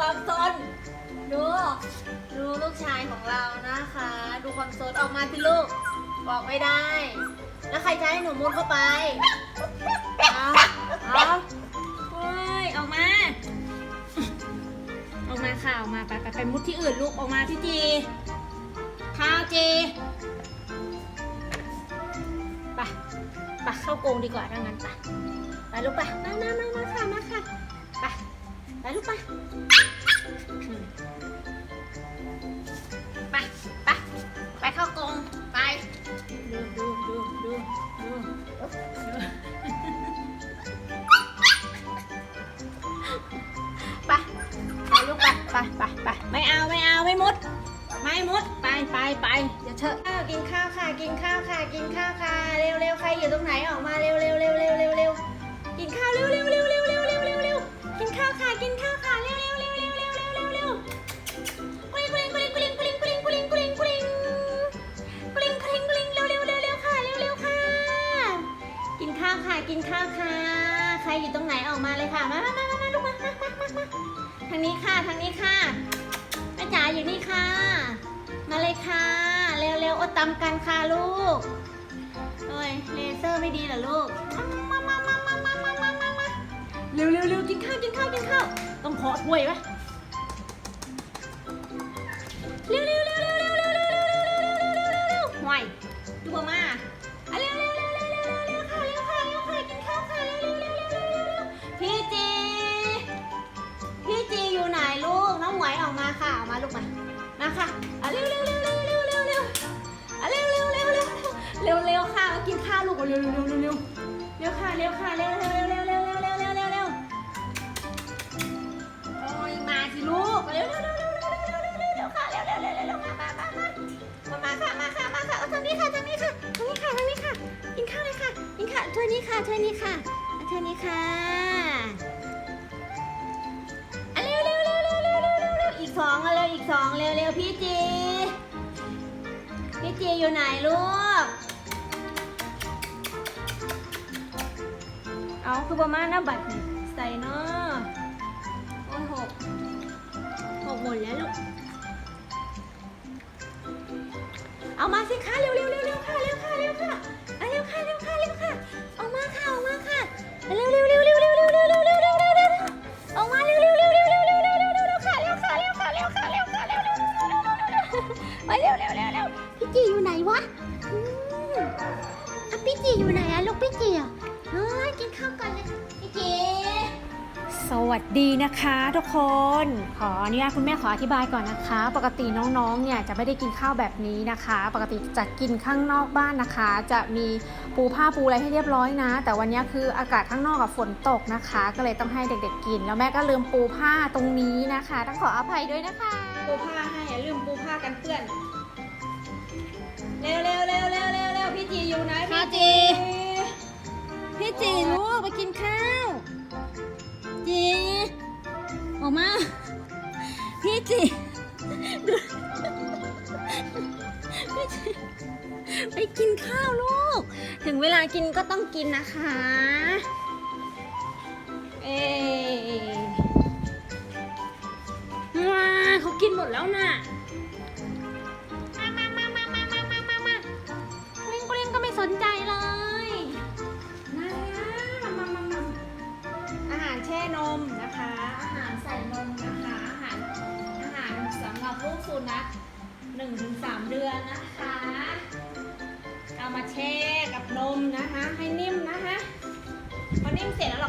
ความซนดูดูลูกชายของเรานะคะ ดูความซนออกมาสิลูกบอกไม่ได้ แล้วใครจะให้หนูมุดเข้าไปเอาเอาเฮ้ยออกมา ออกมาค่ะออกมาไปไปไปมุดที่อื่นลูกออกมาพี่จีข้าวจีไปไปเข้ากรงดีกว่าถ้างั้นไปไปลูกไปมามามามาค่ะมาค่ะ ไปไปลูกไปอืมไปไปไปเข้ากรงไปดูดูดูดูดูดูไปไปลูกไปไปไปไปไม่เอาไม่เอาไม่มุด ไม่มุดไปไปไปเดี๋ยวเธอะข้าวกินข้าวค่ะกินข้าวค่ะกินข้าวค่ะเร็วเร็วใครอยู่ตรงไหนออกมาเร็วเร็วเร็วเร็ว อยู่ตรงไหนออกมาเลยค่ะ มามามามามาลูกมามามามามาทางนี้ค่ะ ทางนี้ค่ะแม่จ๋าอยู่นี่ค่ะ มาเลยค่ะ เร็วๆอดตำกันค่ะลูกโอ้ยเลเซอร์ไม่ดีเหรอลูก มามามามามามามามามาเร็วเร็วเร็วกินข้าวกินข้าวกินข้าว ต้องขอถ้วยปะเร็วเร็วเร็วเร็วเร็วเร็วเร็วเร็วเร็วเร็วเร็วเร็วเร็วห่วยดูบ่ ค่ะอะเร็วเร็วเร็วเร็วเร็วเร็วเร็วอะเร็วเร็วเร็วเร็วเร็วเร็วค่ะมากินข้าวลูกเร็วเร็วเร็วเร็วเร็วเร็วค่ะเร็วค่ะเร็วเร็วเร็วเร็วเร็วเร็วเร็วเร็วเร็วเร็วโอ้ยมาสิลูกเร็วเร็วเร็วเร็วเร็วเร็วเร็วเร็วเร็วค่ะเร็วเร็วเร็วเร็วเร็วมามามามามามาค่ะมาค่ะมาค่ะเอาทางนี้ค่ะทางนี้ค่ะทางนี้ค่ะทางนี้ค่ะกินข้าวเลยค่ะกินข้าวถ้วยนี้ค่ะถ้วยนี้ค่ะถ้วยนี้ค่ะ สองอะเร็วอีกสองเร็วเร็วพี่จี พี่จีอยู่ไหนลูก เอาคือประมาณหน้าบัตรนี่ใส่เนาะโอ้ยหกหกหมดแล้วลูก เอามาสิคะเร็วเร็วเร็วเร็วค่ะเร็วค่ะเร็วค่ะเร็วค่ะเร็ว มาเร็วเร็วเร็วเร็วพี่จีอยู่ไหนวะอืมอะพี่จีอยู่ไหนอะลูกพี่จีอะเฮ้ยกินข้าวก่อนเลยพี่จีสวัสดีนะคะทุกคน ขออนุญาตคุณแม่ขออธิบายก่อนนะคะ ปกติน้องๆ เนี่ยจะไม่ได้กินข้าวแบบนี้นะคะ ปกติจะกินข้างนอกบ้านนะคะ จะมีปูผ้าปูอะไรให้เรียบร้อยนะ แต่วันนี้คืออากาศข้างนอกกับฝนตกนะคะ ก็เลยต้องให้เด็กๆกิน แล้วแม่ก็ลืมปูผ้าตรงนี้นะคะ ต้องขออภัยด้วยนะคะ ปูผ้าให้อย่าลืมปูผ้ากันเปื้อน เร็วเร็วเร็วเร็วเร็วเร็วพี่จีอยู่ไหนพี่จี พี่จีลูกไปกินข้าว จี ออกมา พี่จีดูพี่จีไปกินข้าวลูก ถึงเวลากินก็ต้องกินนะคะ เอ๊ กินหมดแล้วน่ะมามามามามามามามามาลิงกุลิงก็ไม่สนใจเลยมามามามามาอาหารแช่นมนะคะ อาหารใส่นมนะคะ อาหารอาหารสำหรับลูกสุนัขหนึ่งถึงสามเดือนนะคะเอามาแช่กับนมนะคะ ให้นิ่มนะคะพอนิ่มเสร็จแล้ว